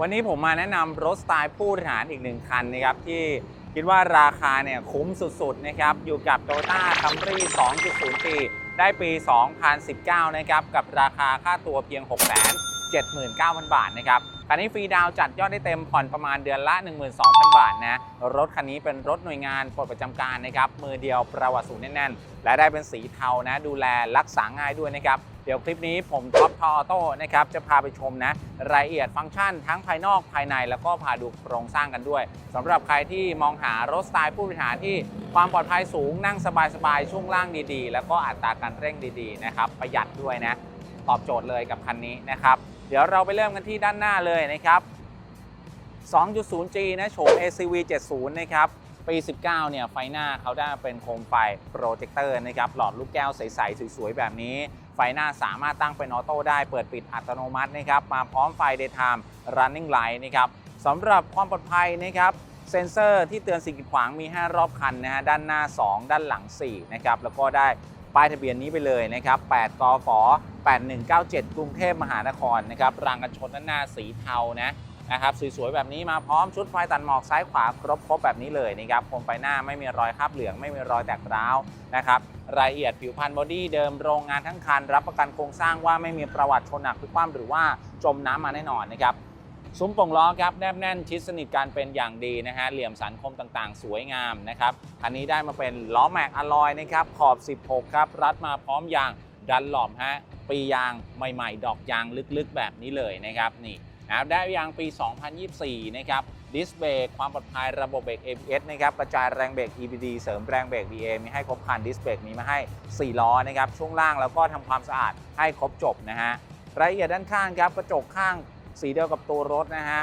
วันนี้ผมมาแนะนำรถสไตล์ผู้บริหารอีกหนึ่งคันนะครับที่คิดว่าราคาเนี่ยคุ้มสุดๆนะครับอยู่กับ Toyota Camry 2.0 ปี ได้ปี 2019 นะครับกับราคาค่าตัวเพียง 679,000 บาทนะครับ คันนี้ฟรีดาวจัดยอดได้เต็มผ่อนประมาณเดือนละ 12,000 บาทนะ รถคันนี้เป็นรถหน่วยงานปลดประจำการนะครับ มือเดียวประวัติสูงแน่นๆ และได้เป็นสีเทานะ ดูแลรักษาง่ายด้วยนะครับ เดี๋ยวคลิปนี้ผมท็อปทออโต้นะครับ จะพาไปชมนะ รายละเอียดฟังก์ชันทั้งภายนอกภายในแล้วก็พาดูโครงสร้างกันด้วยสำหรับใครที่มองหารถสไตล์ผู้บริหารที่ความปลอดภัยสูงนั่งสบายๆช่วงล่างดีๆ แล้วก็อัตราการเร่งดีๆนะครับประหยัดด้วยนะตอบโจทย์เลยกับคันนี้นะครับ เดี๋ยวเราไปเริ่มกันที่ด้านหน้าเลยนะครับ 2.0G นะโฉม ACV 70 นะครับ ปี 19 เนี่ย ไฟหน้าเขาได้เป็นโคมไฟโปรเจคเตอร์นะครับ หลอดลูกแก้วใส ๆ สวย ๆ แบบนี้ ไฟหน้าสามารถตั้งเป็นออโต้ได้ เปิดปิดอัตโนมัตินะครับ มาพร้อมไฟ Daytime Running Light นะครับสำหรับความปลอดภัยนะครับเซ็นเซอร์ที่เตือนสิ่งกีดขวางมี 5 รอบคันนะฮะด้านหน้า 2 ด้านหลัง 4 นะครับ แล้วก็ได้ ป้ายทะเบียนนี้ไปเลยนะครับ 8 กฟ 8197 กรุงเทพมหานครนะครับรางกันชนด้านหน้าสีเทานะนะครับสวยๆแบบนี้มาพร้อมชุดไฟตัดหมอกซ้ายขวาครบครบแบบนี้เลยนะครับโคมไฟหน้าไม่มีรอยคราบเหลืองไม่มีรอยแตกร้าวนะครับรายละเอียดผิวพันธ์บอดี้เดิมโรงงานทั้งคัน รับประกันโครงสร้างว่าไม่มีประวัติชนหนักพลิกคว่ำหรือว่าจมน้ำมาแน่นอนนะครับ ซุ้มป่งล้อครับแนบแน่นชิดสนิทกันเป็นอย่างดีนะฮะเหลี่ยมสันคมต่างๆ สวยงามนะครับคันนี้ได้มาเป็นล้อแม็กอะลอยนะครับขอบ 16 ครับ รัดมาพร้อมยางดันหลอมฮะปียางใหม่ ๆ ดอกยางลึกๆ แบบนี้เลยนะครับนี่นะครับได้ยางปี 2024 นะครับดิสเบรกความปลอดภัยระบบเบรก ABS นะครับกระจายแรงเบรก EBD เสริมแรงเบรก BA มีให้ครบคันดิสเบรกมีมาให้ 4 ล้อนะครับช่วงล่างแล้วก็ทำความสะอาดให้ครบจบนะฮะรายละเอียดด้านข้างครับกระจกข้าง สีเดียวกับตัวรถนะฮะ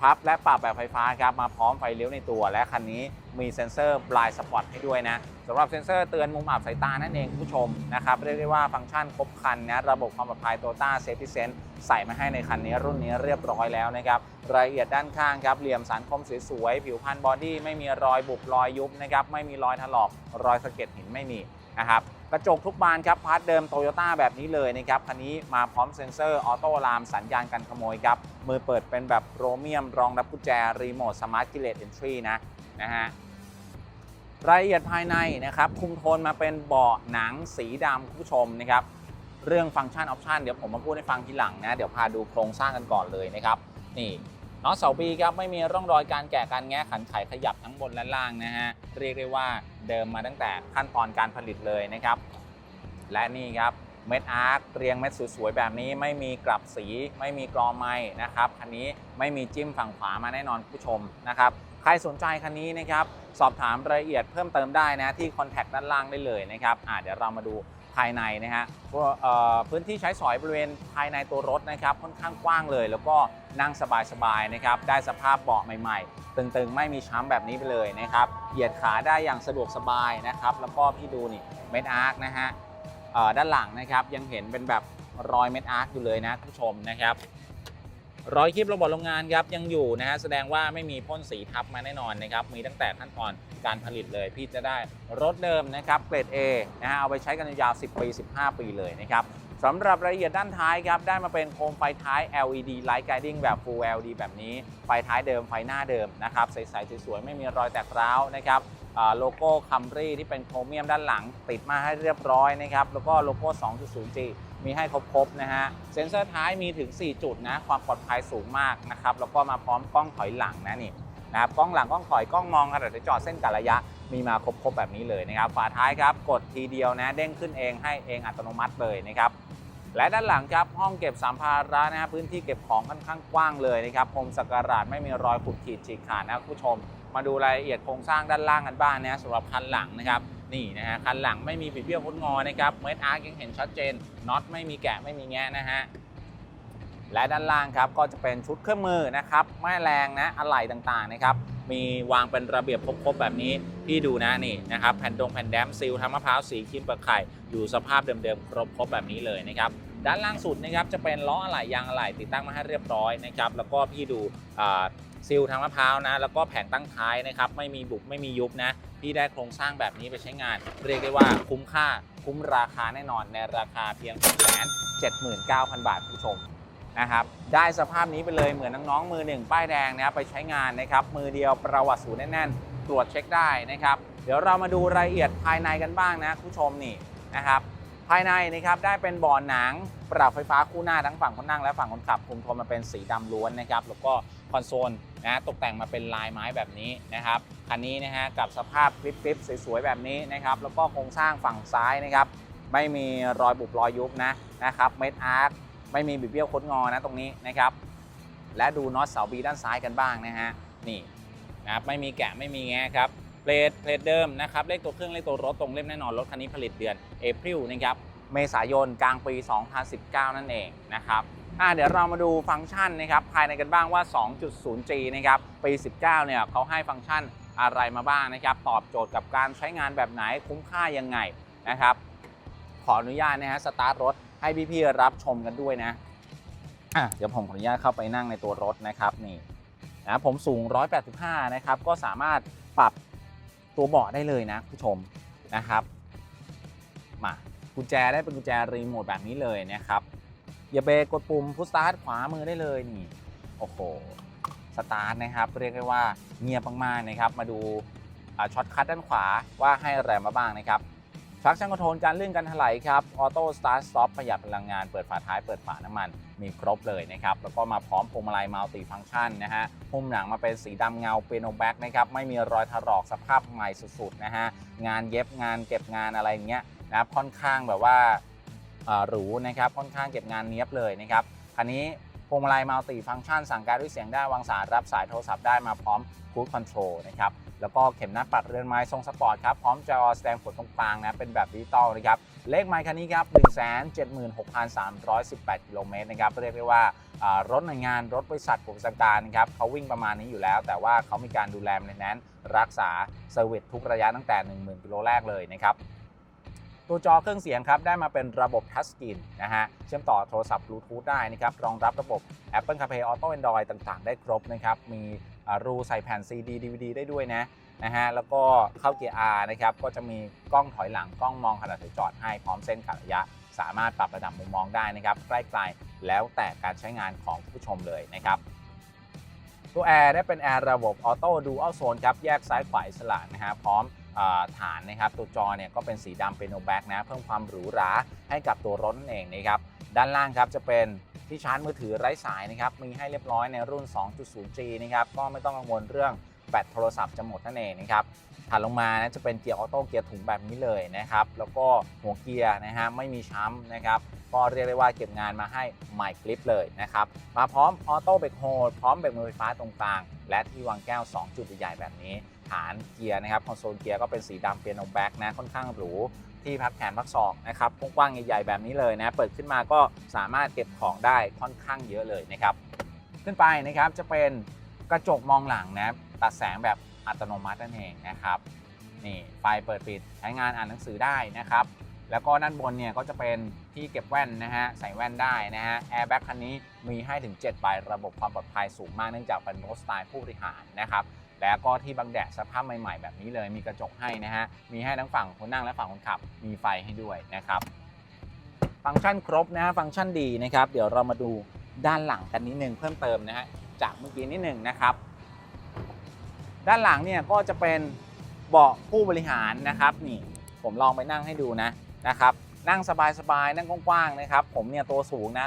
พับและปรับแบบไฟฟ้าครับมาพร้อมไฟเลี้ยวในตัว และคันนี้มีเซ็นเซอร์บลายสปอตให้ด้วยนะสำหรับเซ็นเซอร์เตือนมุมอับสายตานั่นเองคุณผู้ชมนะครับเรียกได้ว่าฟังก์ชันครบครันนะระบบความปลอดภัย Toyota Safety Sense ใส่มาให้ในคันนี้รุ่นนี้เรียบร้อยแล้วนะครับรายละเอียดด้านข้างครับเหลี่ยมสันคมสวยๆผิวพันบอดี้ไม่มีรอยบุบรอยยุบนะครับไม่มีรอยถลอกรอยสะเก็ดหินไม่มีนะครับ กระจกทุกบานครับพาร์ทเดิมโตโยต้าแบบนี้เลยนะครับคันนี้มาพร้อมเซ็นเซอร์ออโต้ลามสัญญาณกันขโมยครับมือเปิดเป็นแบบโรเมียมรองรับกุญแจรีโมทสมาร์ทกิเลตเอนทรีนะนะฮะรายละเอียดภายในนะครับคุมโทนมาเป็นเบาะหนังสีดำคุณผู้ชมนะครับเรื่องฟังก์ชันออปชันเดี๋ยวผมมาพูดให้ฟังทีหลังนะ เดี๋ยวพาดูโครงสร้างกันก่อนเลยนะครับ นี่ น็อตเสาปีครับไม่มีร่องรอยการแกะการแงะขันไขขยับทั้งบนและล่างนะฮะเรียกได้ว่าเดิมมาตั้งแต่ขั้นตอนการผลิตเลยนะครับ และนี่ครับเม็ดอาร์คเรียงเม็ดสวยๆแบบนี้ไม่มีกลับสี ไม่มีกรอไม้นะครับคันนี้ไม่มีจิ้มฝั่งขวามาแน่นอนผู้ชมนะครับใครสนใจคันนี้นะครับสอบถามรายละเอียดเพิ่มเติมได้นะที่คอนแทคด้านล่างได้เลยนะครับอ่าเดี๋ยวเรามาดู ภายในนะฮะพื้นที่ใช้สอยบริเวณภายในตัวรถนะครับค่อนข้างกว้างเลย แล้วก็นั่งสบายๆนะครับได้สภาพเบาะใหม่ๆ ตึงๆ ไม่มีช้ำแบบนี้ไปเลยนะครับเหยียดขาได้อย่างสะดวกสบายนะครับแล้วก็พี่ดูนี่เม็ดอาร์คนะฮะด้านหลังนะครับยังเห็นเป็นแบบรอยเม็ดอาร์คอยู่เลยนะคุณผู้ชมนะครับ รอยคลิประบบโรงงานครับยังอยู่นะฮะแสดงว่าไม่มีพ่นสีทับมาแน่นอนนะครับมีตั้งแต่ขั้นตอนการผลิตเลยพี่จะได้รถเดิมนะครับเกรด A นะฮะเอาไปใช้กันยาว 10 ปี 15 ปีเลยนะครับสำหรับรายละเอียดด้านท้ายครับได้มาเป็นโคมไฟท้าย LED Light Guiding แบบ Full LED แบบนี้ ไฟท้ายเดิมไฟหน้าเดิมนะครับใสๆสวยๆไม่มีรอยแตกร้าวนะครับโลโก้คัมรี่ที่เป็นโครเมียมด้านหลังติดมาให้เรียบร้อยนะครับแล้วก็โลโก้ 2.0G มีให้ครบๆนะฮะเซ็นเซอร์ท้ายมีถึง 4 จุดนะความปลอดภัยสูงมากนะครับแล้วก็มาพร้อมกล้องถอยหลังนะนี่นะครับกล้องหลังกล้องถอยกล้องมองขณะที่จอดเส้นกะระยะ มีมาครบๆแบบนี้เลยนะครับฝาท้ายครับกดทีเดียวนะเด้งขึ้นเองให้เองอัตโนมัติเลยนะครับและด้านหลังครับห้องเก็บสัมภาระนะฮะพื้นที่เก็บของค่อนข้างกว้างเลยนะครับพรมสักการะไม่มีรอยขูดขีดฉีกขาดนะครับผู้ชม มาดูรายละเอียดโครงสร้างด้านล่างกันบ้างนะสำหรับคันหลังนะครับ นี่นะฮะคันหลังไม่มีบิดเบี้ยวพุดงอนะครับเมดอาร์ยังเห็นชัดเจนน็อตไม่มีแกะไม่มีแงะนะฮะและด้านล่างครับก็จะเป็นชุดเครื่องมือนะครับแม่แรงนะอะไหล่ต่างๆนะครับมีวางเป็นระเบียบครบๆแบบนี้พี่ดูนะนี่นะครับแผ่นดงแผ่นแดมซิลทำมะพร้าวสีครีมเปลือกไข่อยู่สภาพเดิมๆ ครบๆแบบนี้เลยนะครับด้านล่างสุดนะครับจะเป็นล้ออะไหล่ยางอะไหล่ติดตั้งมาให้เรียบร้อยนะครับแล้วก็พี่ดูอ่า ซิลทางมะพร้าวนะ แล้วก็แผงตั้งท้ายนะครับ ไม่มีบุบไม่มียุบนะพี่ได้โครงสร้างแบบนี้ไปใช้งาน เรียกได้ว่าคุ้มค่าคุ้มราคาแน่นอนในราคาเพียง 6 7 9 0 0 0 บาทคุณผู้ชมนะครับได้สภาพนี้ไปเลยเหมือนน้องๆมือหนึ่งป้ายแดงนะครับไปใช้งานนะครับ มือเดียวประวัติศูนแน่นๆ ตรวจเช็คได้นะครับ เดี๋ยวเรามาดูรายละเอียดภายในกันบ้างนะคุณผู้ชมนี่นะครับ ภายในนะครับได้เป็นบาะหนัง ปรับไฟฟ้าคู่หน้าทั้งฝั่งคนนั่งและฝั่งคนขับคุมโทนมาเป็นสีดำล้วนนะครับแล้วก็คอนโซลนะตกแต่งมาเป็นลายไม้แบบนี้นะครับคันนี้นะฮะกับสภาพกริบๆสวยๆแบบนี้นะครับแล้วก็โครงสร้างฝั่งซ้ายนะครับไม่มีรอยบุบรอยยุบนะนะครับเม็ดอาร์คไม่มีบิดเบี้ยวคดงอนะตรงนี้นะครับและดูน็อตเสาบีด้านซ้ายกันบ้างนะฮะนี่นะครับไม่มีแกะไม่มีแงะครับ เพลทเพลทเดิมนะครับ เลขตัวเครื่องเลขตัวรถตรงเล่มแน่นอน รถคันนี้ผลิตเดือนเอพ i l นะครับเมษายนกลางปี 2019 นั่นเองนะครับอะเดี๋ยวเรามาดูฟังก์ชันนะครับภายในกันบ้างว่า 2.0G นะครับปี 19 เนี่ยเขาให้ฟังก์ชันอะไรมาบ้างนะครับ ตอบโจทย์กับการใช้งานแบบไหนคุ้มค่ายังไงนะครับ ขออนุญาตนะฮะสตาร์ทรถให้พี่ๆรับชมกันด้วยนะอะเดี๋ยวผมขออนุญาตเข้าไปนั่งในตัวรถนะครับนี่นะผมสูง 185 นะครับ ก็สามารถปรับ ตัวเบาะได้เลยนะผู้ชมนะครับมากุญแจได้เป็นกุญแจรีโมทแบบนี้เลยนะครับอย่าเบรกกดปุ่มพุชสตาร์ทขวามือได้เลยนี่โอ้โหสตาร์ทนะครับเรียกได้ว่าเงียบมากๆนะครับ มาดูช็อตคัทด้านขวาว่าให้อะไรมาบ้างนะครับ ชักช่างคอนโทรลการเลื่อนการถลายครับออโต้สตาร์ทสต็อปประหยัดพลังงานเปิดฝาท้ายเปิดฝาน้ำมันมีครบเลยนะครับ แล้วก็มาพร้อมพวงมาลัยมัลติฟังก์ชันนะฮะหุ้มหนังมาเป็นสีดำเงาเปียโนแบ็กนะครับไม่มีรอยถลอกสภาพใหม่สุดๆนะฮะงานเย็บงานเก็บงานอะไรเงี้ยนะค่อนข้างแบบว่าหรูนะครับค่อนข้างเก็บงานเนี้ยบเลยนะครับคันนี้ วงมาลัยมัลติฟังก์ชันสั่งการด้วยเสียงได้วางสายรับสายโทรศัพท์ได้มาพร้อมคูดคอนโทรลนะครับแล้วก็เข็มหน้าปัดเรือนไม้ทรงสปอร์ตครับพร้อมจอแสดงผลตรงกลางนะเป็นแบบดิจิตอลนะครับเลขไมค์คันนี้ครับ176,318 กิโลเมตรนะครับเรียกได้ว่ารถหน่วยงานรถบริษัทประกการนะครับเขาวิ่งประมาณนี้อยู่แล้ว แต่ว่าเขามีการดูแลในนั้นรักษาเซอร์วิสทุกระยะตั้งแต่ 10,000 กิโลแรกเลยนะครับ ตัวจอเครื่องเสียงครับได้มาเป็นระบบทัชสกรีนนะฮะเชื่อมต่อโทรศัพท์บลูทูธได้นะครับรองรับระบบ Apple CarPlay Auto Android ต่างๆ ได้ครบนะครับมีรูใส่แผ่น CD DVD ได้ด้วยนะนะฮะแล้วก็เข้าเกียร์ R นะครับก็จะมีกล้องถอยหลังกล้องมองขณะถอยจอดให้พร้อมเส้นกะระยะ สามารถปรับระดับมุมมองได้นะครับใกล้ไกลแล้วแต่การใช้งานของผู้ชมเลยนะครับตัวแอร์ได้เป็นแอร์ระบบออโต้ดูอัลโซนครับแยกซ้ายขวาสระนะฮะพร้อม ฐานนะครับตัวจอเนี่ยก็เป็นสีดำเป็นโนแบ็กนะเพิ่มความหรูหราให้กับตัวรถนั่นเองนะครับด้านล่างครับจะเป็นที่ชาร์จมือถือไร้สายนะครับมีให้เรียบร้อยในรุ่น 2.0G นะครับก็ไม่ต้องกังวลเรื่องแบตโทรศัพท์จะหมดนั่นเองนะครับถัดลงมานะจะเป็นเกียร์ออโต้เกียร์ถุงแบบนี้เลยนะครับแล้วก็หัวเกียร์นะฮะไม่มีช้ำนะครับก็เรียกได้ว่าเก็บงานมาให้ใหม่คลิปเลยนะครับมาพร้อมออโต้เบรกโฮลพร้อมเบรกมือไฟฟ้าตรงกลางและที่วางแก้ว 2 จุดใหญ่แบบนี้านเกียร์นะครับคอนโซลเกียร์ก็เป็นสีดำเปียโนแบ็กนะค่อนข้างหรูที่พักแขนพักศอกนะครับกว้างๆใหญ่ๆแบบนี้เลยนะเปิดขึ้นมาก็สามารถเก็บของได้ค่อนข้างเยอะเลยนะครับขึ้นไปนะครับจะเป็นกระจกมองหลังนะตัดแสงแบบอัตโนมัตินั่นเองนะครับนี่ไฟเปิดปิดใช้งานอ่านหนังสือได้นะครับแล้วก็ด้านบนเนี่ยก็จะเป็นที่เก็บแว่นนะฮะใส่แว่นได้นะฮะแอร์แบ็กคันนี้มีให้ถึง7ใบระบบความปลอดภัยสูงมากเนื่องจากเป็นรถสไตล์ผู้บริหารนะครับ แล้วก็ที่บังแดดสภาพใหม่ ๆ แบบนี้เลยมีกระจกให้นะฮะมีให้ทั้งฝั่งคนนั่งและฝั่งคนขับมีไฟให้ด้วยนะครับฟังก์ชันครบนะฮะฟังก์ชันดีนะครับเดี๋ยวเรามาดูด้านหลังกันนิดนึงเพิ่มเติมนะฮะจากเมื่อกี้นิดหนึ่งนะครับด้านหลังเนี่ยก็จะเป็นเบาะผู้บริหารนะครับนี่ผมลองไปนั่งให้ดูนะนะครับนั่งสบายๆนั่งกว้างๆนะครับผมเนี่ยตัวสูงนะ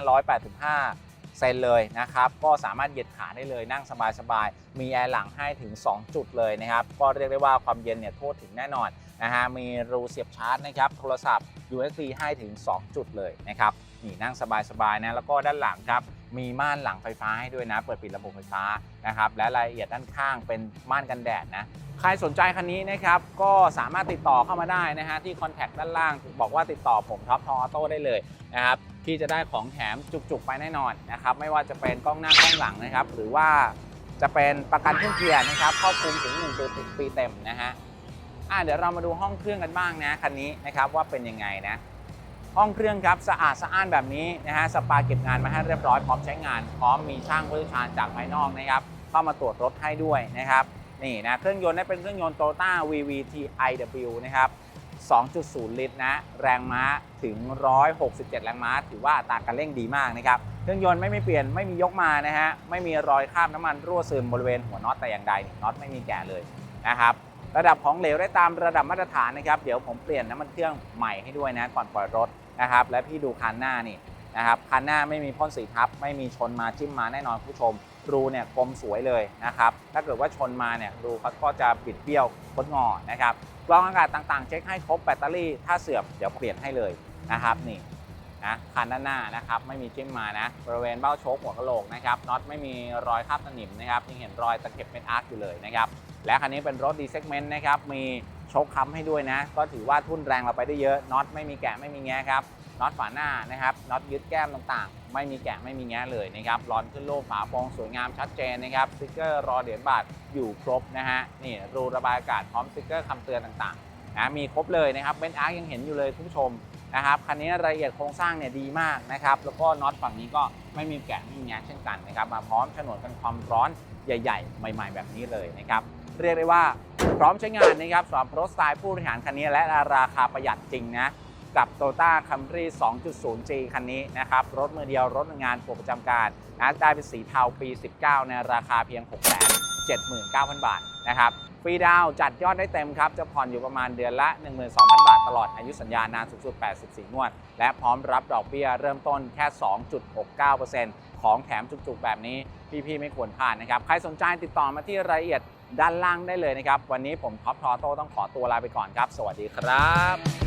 185 เซนเลยนะครับ ก็สามารถเหยียดขาได้เลยนั่งสบายๆ มีแอร์หลังให้ถึง 2 จุดเลยนะครับ ก็เรียกได้ว่าความเย็นเนี่ยโทษถึงแน่นอนนะฮะ มีรูเสียบชาร์จนะครับ โทรศัพท์ USB ให้ถึง 2 จุดเลยนะครับ นี่นั่งสบายๆนะ แล้วก็ด้านหลังครับ มีม่านหลังไฟฟ้าให้ด้วยนะ เปิดปิดระบบไฟฟ้านะครับ และรายละเอียดด้านข้างเป็นม่านกันแดดนะ ใครสนใจคันนี้นะครับก็สามารถติดต่อเข้ามาได้นะฮะที่คอนแทคด้านล่าง บอกว่าติดต่อผมท็อปทออโต้ได้เลยนะครับที่จะได้ของแถมจุกๆไปแน่นอนนะครับไม่ว่าจะเป็นกล้องหน้ากล้องหลังนะครับ หรือว่าจะเป็นประกันเครื่องเกียร์นะครับครอบคลุมถึง1ปีปีเต็มนะฮะอะเดี๋ยวเรามาดูห้องเครื่องกันบ้างนะคันนี้นะครับว่าเป็นยังไงนะห้องเครื่องครับสะอาดสะอ้านแบบนี้นะฮะสปาเก็บงานมาให้เรียบร้อยพร้อมใช้งาน พร้อมมีช่างผู้เชี่ยวชาญจากภายนอกนะครับเข้ามาตรวจรถให้ด้วยนะครับ นี่นะเครื่องยนต์ได้เป็นเครื่องยนต์ Toyota VVT iW นะครับ 2.0 ลิตรนะแรงม้าถึง 167 แรงม้า ถือว่าตาการเร่งดีมากนะครับ เครื่องยนต์ไม่มีเปลี่ยนไม่มียกมานะฮะไม่มีรอยคราบน้ำมันรั่วซึมบริเวณหัวน็อตแต่อย่างใดนี่น็อตไม่มีแกะเลยนะครับระดับของเหลวได้ตามระดับมาตรฐานนะครับ เดี๋ยวผมเปลี่ยนน้ำมันเครื่องใหม่ให้ด้วยนะก่อนปล่อยรถนะครับ และพี่ดูคันหน้านี่นะครับคันหน้าไม่มีพ่นสีทับ ไม่มีชนมาจิ้มมาแน่นอนผู้ชม รูเนี่ยกลมสวยเลยนะครับ ถ้าเกิดว่าชนมาเนี่ยรูเขาก็จะบิดเบี้ยวคดงอนะครับกรองอากาศต่างๆ เช็คให้ครบแบตเตอรี่ ถ้าเสื่อมเดี๋ยวเปลี่ยนให้เลยนะครับนี่นะคันด้านหน้านะครับไม่มีจิ้มมานะบริเวณเบ้าโชคหัวกะโหลกนะครับน็อตไม่มีรอยคราบสนิมนะครับยังเห็นรอยตะเข็บเป็นอาร์คอยู่เลยนะครับและคันนี้เป็นรถดีเซกเมนต์นะครับมีโชคค้ำให้ด้วยนะ ก็ถือว่าทุ่นแรงเราไปได้เยอะน็อตไม่มีแกะไม่มีแงะครับ น็อตฝาหน้านะครับน็อตยึดแก้มต่างๆ ไม่มีแกะไม่มีแงะเลยนะครับรอนขึ้นโลกฝาปรงสวยงามชัดเจนนะครับสติกเกอร์รอเหรียญบาทอยู่ครบนะฮะนี่รูระบายอากาศพร้อมสติกเกอร์คำเตือนต่างๆนะมีครบเลยนะครับเบนอาร์ยังเห็นอยู่เลยคุณผู้ชมนะครับคันนี้รายละเอียดโครงสร้างเนี่ยดีมากนะครับแล้วก็น็อตฝั่งนี้ก็ไม่มีแกะไม่มีแงะเช่นกันนะครับมาพร้อมฉนวนกันความร้อนใหญ่ ๆ ใหม่ ๆ แบบนี้เลยนะครับเรียกได้ว่าพร้อมใช้งานนะครับสำหรับรถสไตล์ผู้บริหารคันนี้และราคาประหยัดจริงนะ กับ Toyota Camry 2.0G คันนี้นะครับ รถมือเดียวรถงานปลดประจำการนะได้เป็นสีเทาปี 19 ในราคาเพียง 679,000 บาทนะครับฟรีดาวจัดยอดได้เต็มครับ จะผ่อนอยู่ประมาณเดือนละ 12,000 บาทตลอดอายุสัญญานานสูงสุด 84 งวด และพร้อมรับดอกเบี้ยเริ่มต้นแค่ 2.69%ของแถมจุกๆ แบบนี้ พี่ๆ ไม่ควรพลาดนะครับ ใครสนใจติดต่อมาที่รายละเอียดด้านล่างได้เลยนะครับ วันนี้ผมท็อปทอโต้ต้องขอตัวลาไปก่อนครับ สวัสดีครับ